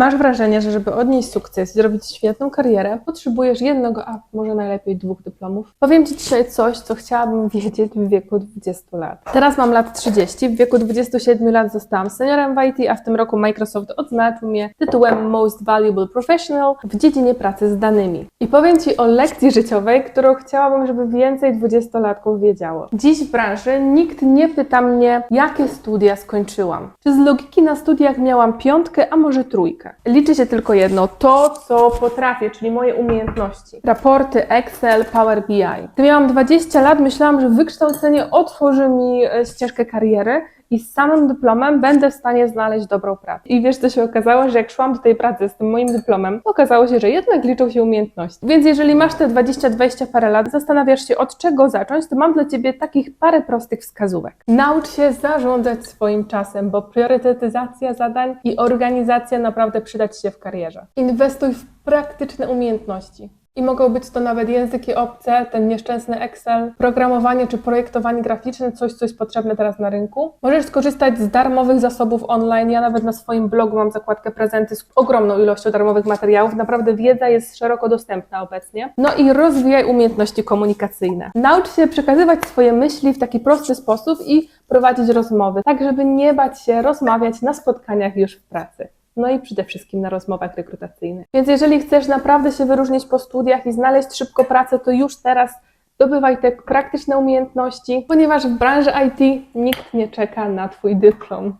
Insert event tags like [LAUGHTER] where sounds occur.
Masz wrażenie, że żeby odnieść sukces i zrobić świetną karierę, potrzebujesz jednego, a może najlepiej dwóch dyplomów? Powiem Ci dzisiaj coś, co chciałabym [LAUGHS] wiedzieć w wieku 20 lat. Teraz mam lat 30, w wieku 27 lat zostałam seniorem w IT, a w tym roku Microsoft odznaczył mnie tytułem Most Valuable Professional w dziedzinie pracy z danymi. I powiem Ci o lekcji życiowej, którą chciałabym, żeby więcej dwudziestolatków wiedziało. Dziś w branży nikt nie pyta mnie, jakie studia skończyłam. Czy z logiki na studiach miałam piątkę, a może trójkę. Liczy się tylko jedno, to co potrafię, czyli moje umiejętności. Raporty, Excel, Power BI. Gdy miałam 20 lat, myślałam, że wykształcenie otworzy mi e, ścieżkę kariery, i z samym dyplomem będę w stanie znaleźć dobrą pracę. I wiesz, co się okazało, że jak szłam do tej pracy z tym moim dyplomem, okazało się, że jednak liczą się umiejętności. Więc jeżeli masz te 20-20 parę lat, zastanawiasz się od czego zacząć, to mam dla Ciebie takich parę prostych wskazówek. Naucz się zarządzać swoim czasem, bo priorytetyzacja zadań i organizacja naprawdę przydać się w karierze. Inwestuj w praktyczne umiejętności. I mogą być to nawet języki obce, ten nieszczęsny Excel, programowanie czy projektowanie graficzne, coś, co jest potrzebne teraz na rynku. Możesz skorzystać z darmowych zasobów online. Ja nawet na swoim blogu mam zakładkę prezenty z ogromną ilością darmowych materiałów. Naprawdę wiedza jest szeroko dostępna obecnie. No i rozwijaj umiejętności komunikacyjne. Naucz się przekazywać swoje myśli w taki prosty sposób i prowadzić rozmowy, tak żeby nie bać się rozmawiać na spotkaniach już w pracy no i przede wszystkim na rozmowach rekrutacyjnych. Więc jeżeli chcesz naprawdę się wyróżnić po studiach i znaleźć szybko pracę, to już teraz zdobywaj te praktyczne umiejętności, ponieważ w branży IT nikt nie czeka na Twój dyplom.